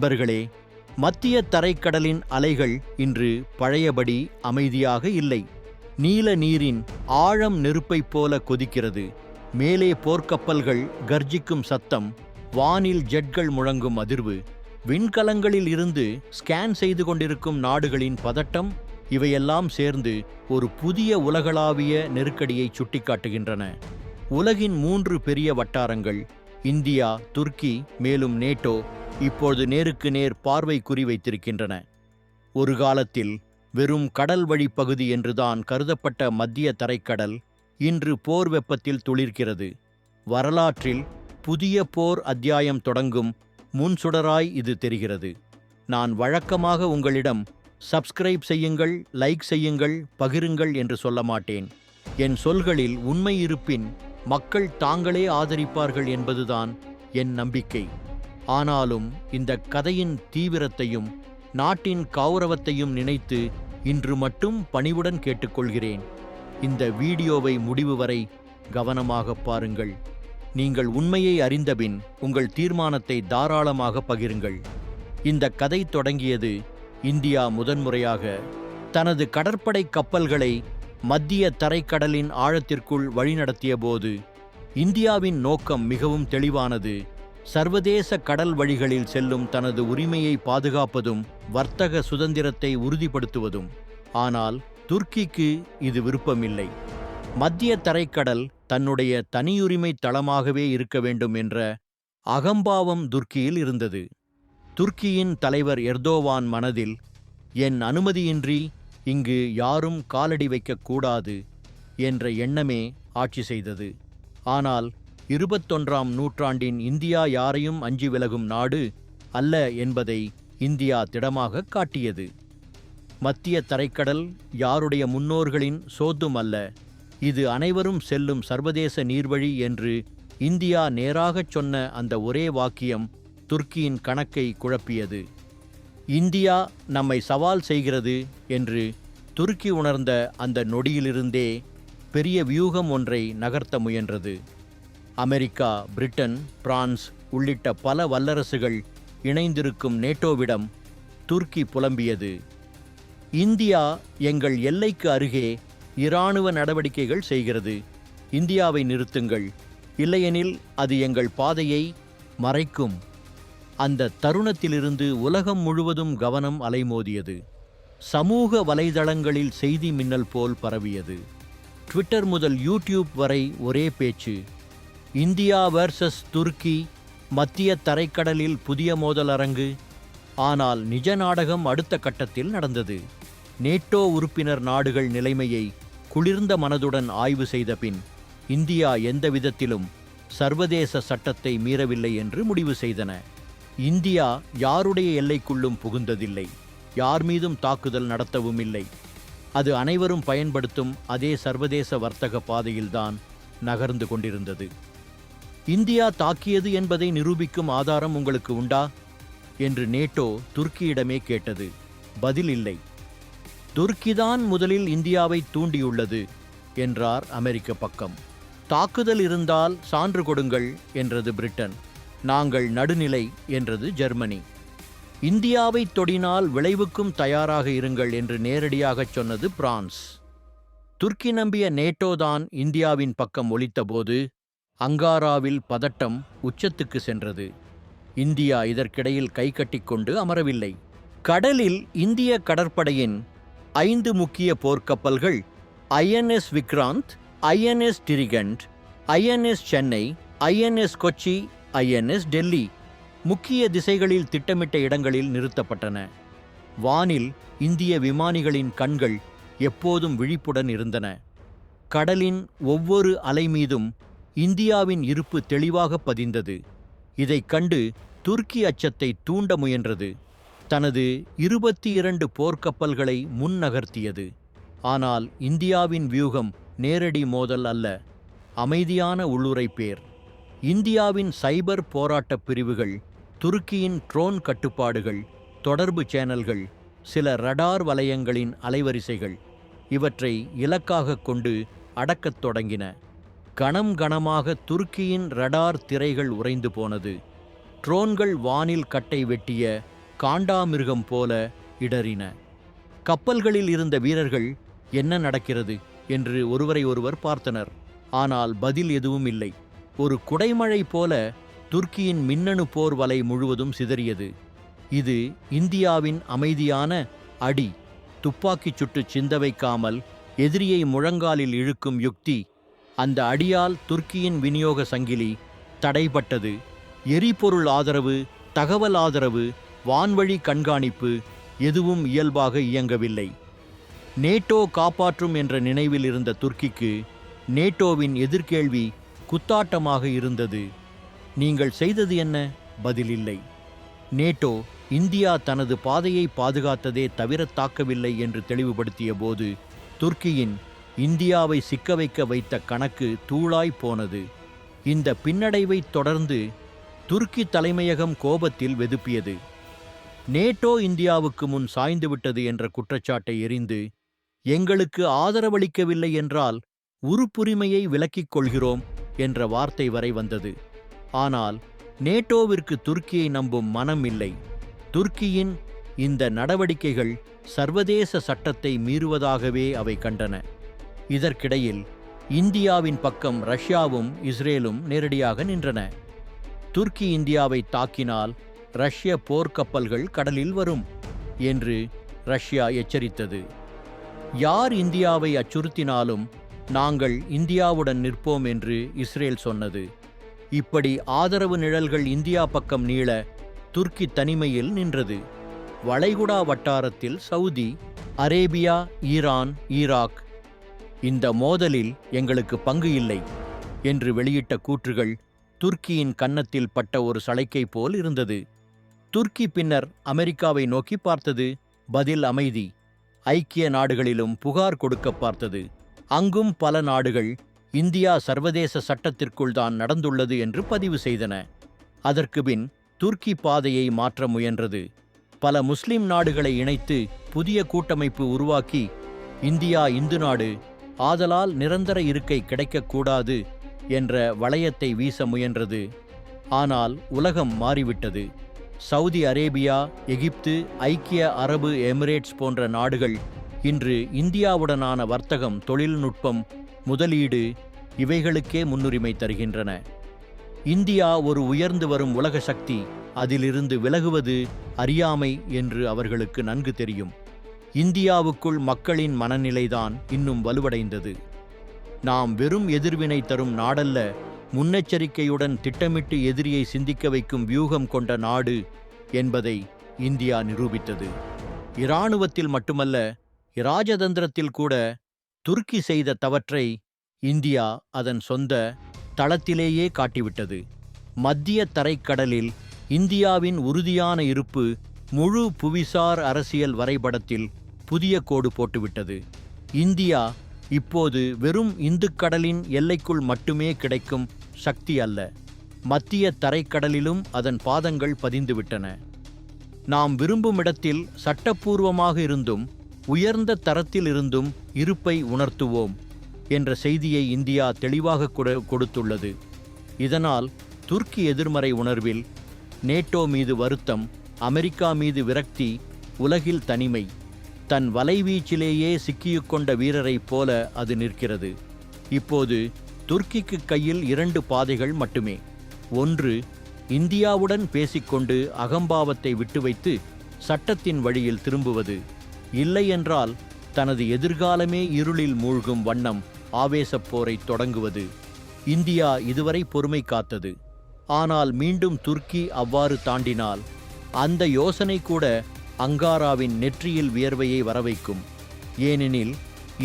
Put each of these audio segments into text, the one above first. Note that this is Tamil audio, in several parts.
நண்பர்களே மத்திய தரைக்கடலின் அலைகள் இன்று பழையபடி அமைதியாக இல்லை. நீல நீரின் ஆழம் நெருப்பைப் போல கொதிக்கிறது. மேலே போர்க்கப்பல்கள் கர்ஜிக்கும் சத்தம் வானில் ஜெட்கள் முழங்கும் அதிர்வு விண்கலங்களில் இருந்து ஸ்கேன் செய்து கொண்டிருக்கும் நாடுகளின் பதட்டம் இவையெல்லாம் சேர்ந்து ஒரு புதிய உலகளாவிய நெருக்கடியை சுட்டிக்காட்டுகின்றன. உலகின் மூன்று பெரிய வட்டாரங்கள் இந்தியா துர்க்கி மேலும் நேட்டோ இப்பொழுது நேருக்கு நேர் பார்வை குறிவைத்திருக்கின்றன ஒரு காலத்தில் வெறும் கடல் வழி பகுதி என்றுதான் கருதப்பட்ட மத்திய தரைக்கடல் இன்று போர் வெப்பத்தில் துளிர்க்கிறது. வரலாற்றில் புதிய போர் அத்தியாயம் தொடங்கும் முன்சுடராய் இது தெரிகிறது. நான் வழக்கமாக உங்களிடம் சப்ஸ்கிரைப் செய்யுங்கள் லைக் செய்யுங்கள் பகிருங்கள் என்று சொல்ல மாட்டேன். என் சொல்களில் உண்மை இருப்பின் மக்கள் தாங்களே ஆதரிப்பார்கள் என்பதுதான் என் நம்பிக்கை. ஆனாலும் இந்த கதையின் தீவிரத்தையும் நாட்டின் கௌரவத்தையும் நினைத்து இன்று மட்டும் பணிவுடன் கேட்டுக்கொள்கிறேன். இந்த வீடியோவை முடிவு வரை கவனமாக பாருங்கள். நீங்கள் உண்மையை அறிந்தபின் உங்கள் தீர்மானத்தை தாராளமாக பகிருங்கள். இந்த கதை தொடங்கியது இந்தியா முதன்முறையாக தனது கடற்படை கப்பல்களை மத்திய தரைக்கடலின் ஆழத்திற்குள் வழிநடத்தியபோது இந்தியாவின் நோக்கம் மிகவும் தெளிவானது. சர்வதேச கடல் வழிகளில் செல்லும் தனது உரிமையை பாதுகாப்பதும் வர்த்தக சுதந்திரத்தை உறுதிப்படுத்துவதும். ஆனால் துர்க்கிக்கு இது விருப்பமில்லை. மத்திய தரைக்கடல் தன்னுடைய தனியுரிமை தளமாகவே இருக்க வேண்டும் என்ற அகம்பாவம் துர்க்கியில் இருந்தது. துர்க்கியின் தலைவர் எர்தோவான் மனதில் என் அனுமதியின்றி இங்கு யாரும் காலடி வைக்கக்கூடாது என்ற எண்ணமே ஆட்சி செய்தது. ஆனால் இருபத்தொன்றாம் நூற்றாண்டின் இந்தியா யாரையும் அஞ்சி விலகும் நாடு அல்ல என்பதை இந்தியா திடமாக காட்டியது. மத்திய தரைக்கடல் யாருடைய முன்னோர்களின் சோத்தும் அல்ல இது அனைவரும் செல்லும் சர்வதேச நீர்வழி என்று இந்தியா நேராகச் சொன்ன அந்த ஒரே வாக்கியம் துர்க்கியின் கணக்கை குழப்பியது. இந்தியா நம்மை சவால் செய்கிறது என்று துருக்கி உணர்ந்த அந்த நொடியிலிருந்தே பெரிய வியூகம் ஒன்றை நகர்த்த முயன்றது. அமெரிக்கா பிரிட்டன் பிரான்ஸ் உள்ளிட்ட பல வல்லரசுகள் இணைந்திருக்கும் நேட்டோவிடம் துருக்கி புலம்பியது. இந்தியா எங்கள் எல்லைக்கு அருகே இராணுவ நடவடிக்கைகள் செய்கிறது. இந்தியாவை நிறுத்துங்கள். இல்லையெனில் அது எங்கள் பாதையை மறைக்கும். அந்த தருணத்திலிருந்து உலகம் முழுவதும் கவனம் அலைமோதியது. சமூக வலைதளங்களில் செய்தி மின்னல் போல் பரவியது. ட்விட்டர் முதல் யூடியூப் வரை ஒரே பேச்சு. இந்தியா வர்சஸ் துருக்கி மத்திய தரைக்கடலில் புதிய மோதல் அரங்கு ஆனால் நிஜ நாடகம் அடுத்த கட்டத்தில் நடந்தது. நேட்டோ உறுப்பினர் நாடுகள் நிலைமையை குளிர்ந்த மனதுடன் ஆய்வு செய்த பின் இந்தியா எந்த விதத்திலும் சர்வதேச சட்டத்தை மீறவில்லை என்று முடிவு செய்தன. இந்தியா யாருடைய எல்லைக்குள்ளும் புகுந்ததில்லை. யார் மீதும் தாக்குதல் நடத்தவும் இல்லை. அது அனைவரும் பயன்படுத்தும் அதே சர்வதேச வர்த்தக பாதையில்தான் நகர்ந்து கொண்டிருந்தது. இந்தியா தாக்கியது என்பதை நிரூபிக்கும் ஆதாரம் உங்களுக்கு உண்டா? என்று நேட்டோ துருக்கியிடமே கேட்டது. பதில் இல்லை. துருக்கிதான் முதலில் இந்தியாவை தூண்டியுள்ளது என்றார் அமெரிக்க பக்கம். தாக்குதல் இருந்தால் சான்று கொடுங்கள் என்றது பிரிட்டன். நாங்கள் நடுநிலை என்றது ஜெர்மனி. இந்தியாவை தொடினால் விளைவுக்கும் தயாராக இருங்கள் என்று நேரடியாகச் சொன்னது பிரான்ஸ். துர்க்கி நம்பிய நேட்டோதான் இந்தியாவின் பக்கம் ஒலித்தபோது அங்காராவில் பதட்டம் உச்சத்துக்கு சென்றது. இந்தியா இதற்கிடையில் கை கட்டிக்கொண்டு அமரவில்லை. கடலில் இந்திய கடற்படையின் ஐந்து முக்கிய போர்க்கப்பல்கள் INS Vikrant INS Trikand INS Chennai INS Kochi INS Delhi முக்கிய திசைகளில் திட்டமிட்ட இடங்களில் நிறுத்தப்பட்டன. வானில் இந்திய விமானிகளின் கண்கள் எப்போதும் விழிப்புடன் இருந்தன. கடலின் ஒவ்வொரு அலை மீதும் இந்தியாவின் இருப்பு தெளிவாக பதிந்தது. இதைக் கண்டு துருக்கி அச்சத்தை தூண்ட முயன்றது. தனது இருபத்தி இரண்டு போர்க்கப்பல்களை முன்னகர்த்தியது ஆனால் இந்தியாவின் வியூகம் நேரடி மோதல் அல்ல அமைதியான உள்ளுரைப்பேர் இந்தியாவின் சைபர் போராட்டப் பிரிவுகள் துருக்கியின் ட்ரோன் கட்டுப்பாடுகள் தொடர்பு சேனல்கள் சில ரடார் வலயங்களின் அலைவரிசைகள் இவற்றை இலக்காகக் கொண்டு அடக்கத் தொடங்கின. கணம் கணமாக துருக்கியின் ரடார் திரைகள் உறைந்து போனது. ட்ரோன்கள் வானில் கட்டை வெட்டிய காண்டாமிருகம் போல இடறின. கப்பல்களில் இருந்த வீரர்கள் என்ன நடக்கிறது? என்று ஒருவரை ஒருவர் பார்த்தனர். ஆனால் பதில் எதுவும் இல்லை. ஒரு குடைமழை போல துர்க்கியின் மின்னணு போர் வலை முழுவதும் சிதறியது. இது இந்தியாவின் அமைதியான அடி துப்பாக்கிச் சுட்டு சிந்த வைக்காமல் எதிரியை முழங்காலில் இழுக்கும் யுக்தி அந்த அடியால் துர்க்கியின் விநியோக சங்கிலி தடைபட்டது. எரிபொருள் ஆதரவு தகவல் ஆதரவு வான்வழி கண்காணிப்பு எதுவும் இயல்பாக இயங்கவில்லை. நேட்டோ காப்பாற்றும் என்ற நினைவில் இருந்த துர்க்கிக்கு நேட்டோவின் எதிர்கேள்வி குத்தாட்டமாக இருந்தது. நீங்கள் செய்தது என்ன? பதில் இல்லை நேட்டோ இந்தியா தனது பாதையை பாதுகாத்ததே தவிர தாக்கவில்லை என்று தெளிவுபடுத்திய போது துர்க்கியின் இந்தியாவை சிக்க வைக்க வைத்த கணக்கு தூளாய் போனது. இந்த பின்னடைவைத் தொடர்ந்து துருக்கி தலைமையகம் கோபத்தில் வெதுப்பியது. நேட்டோ இந்தியாவுக்கு முன் சாய்ந்துவிட்டது என்ற குற்றச்சாட்டை எறிந்து எங்களுக்கு ஆதரவளிக்கவில்லை என்றால் உறுப்புரிமையை விலக்கிக் கொள்கிறோம் என்ற வார்த்தை வரை வந்தது. ஆனால் நேட்டோவிற்கு துருக்கியை நம்பும் மனம் இல்லை. துருக்கியின் இந்த நடவடிக்கைகள் சர்வதேச சட்டத்தை மீறுவதாகவே அவை கண்டன. இதற்கிடையில் இந்தியாவின் பக்கம் ரஷ்யாவும் இஸ்ரேலும் நேரடியாக நின்றன. துர்க்கி இந்தியாவை தாக்கினால் ரஷ்ய போர்க்கப்பல்கள் கடலில் வரும் என்று ரஷ்யா எச்சரித்தது. யார் இந்தியாவை அச்சுறுத்தினாலும் நாங்கள் இந்தியாவுடன் நிற்போம் என்று இஸ்ரேல் சொன்னது. இப்படி ஆதரவு நிழல்கள் இந்தியா பக்கம் நீள துர்க்கி தனிமையில் நின்றது. வளைகுடா வட்டாரத்தில் சவுதி அரேபியா ஈரான் ஈராக் இந்த மோதலில் எங்களுக்கு பங்கு இல்லை என்று வெளியிட்ட கூற்றுகள் துர்க்கியின் கன்னத்தில் பட்ட ஒரு சளைக்கை போல் இருந்தது. துர்க்கி பின்னர் அமெரிக்காவை நோக்கி பார்த்தது பதில் அமைதி ஐக்கிய நாடுகளிலும் புகார் கொடுக்க பார்த்தது. அங்கும் பல நாடுகள் இந்தியா சர்வதேச சட்டத்திற்குள் தான் நடந்துள்ளது என்று பதிவு செய்தன. அதற்கு பின் துர்க்கி பாதையை மாற்ற முயன்றது. பல முஸ்லிம் நாடுகளை இணைத்து புதிய கூட்டமைப்பு உருவாக்கி இந்தியா இந்து நாடு ஆதலால் நிரந்தர இருக்கை கிடைக்கக்கூடாது என்ற வளையத்தை வீச முயன்றது. ஆனால் உலகம் மாறிவிட்டது. சவுதி அரேபியா எகிப்து ஐக்கிய அரபு எமிரேட்ஸ் போன்ற நாடுகள் இன்று இந்தியாவுடனான வர்த்தகம் தொழில்நுட்பம் முதலீடு இவைகளுக்கே முன்னுரிமை தருகின்றன. இந்தியா ஒரு உயர்ந்து வரும் உலக சக்தி அதிலிருந்து விலகுவது அறியாமை என்று அவர்களுக்கு நன்கு தெரியும். இந்தியாவுக்குள் மக்களின் மனநிலைதான் இன்னும் வலுவடைந்தது. நாம் வெறும் எதிர்வினை தரும் நாடல்ல முன்னெச்சரிக்கையுடன் திட்டமிட்டு எதிரியை சிந்திக்க வைக்கும் வியூகம் கொண்ட நாடு என்பதை இந்தியா நிரூபித்தது. இராணுவத்தில் மட்டுமல்ல இராஜதந்திரத்தில் கூட துருக்கி செய்த தவற்றை இந்தியா அதன் சொந்த தளத்திலேயே காட்டிவிட்டது. மத்திய தரைக்கடலில் இந்தியாவின் உறுதியான இருப்பு முழு புவிசார் அரசியல் வரைபடத்தில் புதிய கோடு போட்டுவிட்டது. இந்தியா இப்போது வெறும் இந்துக்கடலின் எல்லைக்குள் மட்டுமே கிடைக்கும் சக்தி அல்ல. மத்திய தரைக்கடலிலும் அதன் பாதங்கள் பதிந்துவிட்டன. நாம் விரும்பும் இடத்தில் சட்டப்பூர்வமாக இருந்தும் உயர்ந்த தரத்தில் இருந்தும் இருப்பை உணர்த்துவோம் என்ற செய்தியை இந்தியா தெளிவாக கொடு- கொடுத்துள்ளது. இதனால் துர்க்கி எதிர்மறை உணர்வில் நேட்டோ மீது வருத்தம் அமெரிக்கா மீது விரக்தி உலகில் தனிமை. தன் வலைவீச்சிலேயே சிக்கியுக்கொண்ட வீரரைப் போல அது நிற்கிறது. இப்போது துர்க்கிக்கு கையில் இரண்டு பாதைகள் மட்டுமே. ஒன்று இந்தியாவுடன் பேசிக்கொண்டு அகம்பாவத்தை விட்டு வைத்து சட்டத்தின் வழியில் திரும்புவது. இல்லையென்றால் தனது எதிர்காலமே இருளில் மூழ்கும் வண்ணம் ஆவேசப் போரை தொடங்குவது. இந்தியா இதுவரை பொறுமை காத்தது. ஆனால் மீண்டும் துர்க்கி அவ்வாறு தாண்டினால் அந்த யோசனை கூட அங்காராவின் நெற்றியில் வியர்வையை வரவைக்கும். ஏனெனில்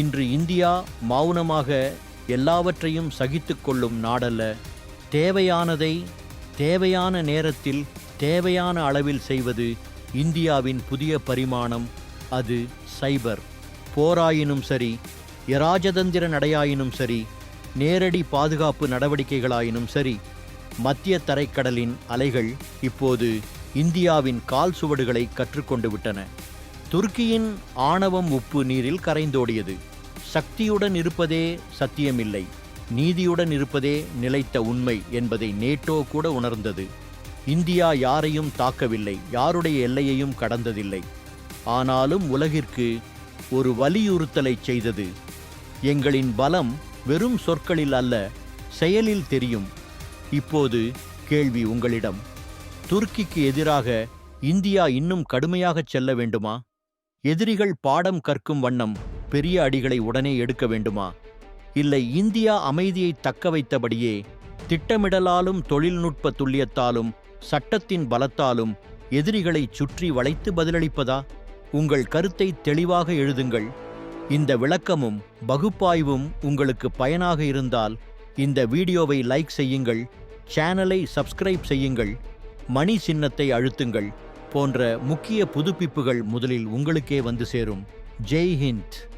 இன்று இந்தியா மௌனமாக எல்லாவற்றையும் சகித்து கொள்ளும் நாடல்ல தேவையானதை தேவையான நேரத்தில் தேவையான அளவில் செய்வது இந்தியாவின் புதிய பரிமாணம் அது சைபர். போராயினும் சரி இராஜதந்திர நடையாயினும் சரி நேரடி பாதுகாப்பு நடவடிக்கைகளாயினும் சரி மத்திய தரைக்கடலின் அலைகள் இப்போது இந்தியாவின் கால் சுவடுகளை கற்றுக்கொண்டு விட்டன. துருக்கியின் ஆணவம் உப்பு நீரில் கரைந்தோடியது. சக்தியுடன் இருப்பதே சத்தியமில்லை. நீதியுடன் இருப்பதே நிலைத்த உண்மை என்பதை நேட்டோ கூட உணர்ந்தது. இந்தியா யாரையும் தாக்கவில்லை. யாருடைய எல்லையையும் கடந்ததில்லை. ஆனாலும் உலகிற்கு ஒரு வலியுறுத்தலை செய்தது. எங்களின் பலம் வெறும் சொற்களில் அல்ல செயலில் தெரியும். இப்போது கேள்வி உங்களிடம். துருக்கிக்கு எதிராக இந்தியா இன்னும் கடுமையாகச் செல்ல வேண்டுமா? எதிரிகள் பாடம் கற்கும் வண்ணம் பெரிய அடிகளை உடனே எடுக்க வேண்டுமா? இல்லை இந்தியா அமைதியை தக்க வைத்தபடியே திட்டமிடலாலும் தொழில்நுட்ப துல்லியத்தாலும் சட்டத்தின் பலத்தாலும் எதிரிகளை சுற்றி வளைத்து பதிலளிப்பதா? உங்கள் கருத்தை தெளிவாக எழுதுங்கள். இந்த விளக்கமும் பகுப்பாய்வும் உங்களுக்கு பயனாக இருந்தால் இந்த வீடியோவை லைக் செய்யுங்கள் சேனலை சப்ஸ்கிரைப் செய்யுங்கள் மணி சின்னத்தை அழுத்துங்கள் போன்ற முக்கிய புதுப்பிப்புகள் முதலில் உங்களுக்கே வந்து சேரும். ஜெய் ஹிந்த்.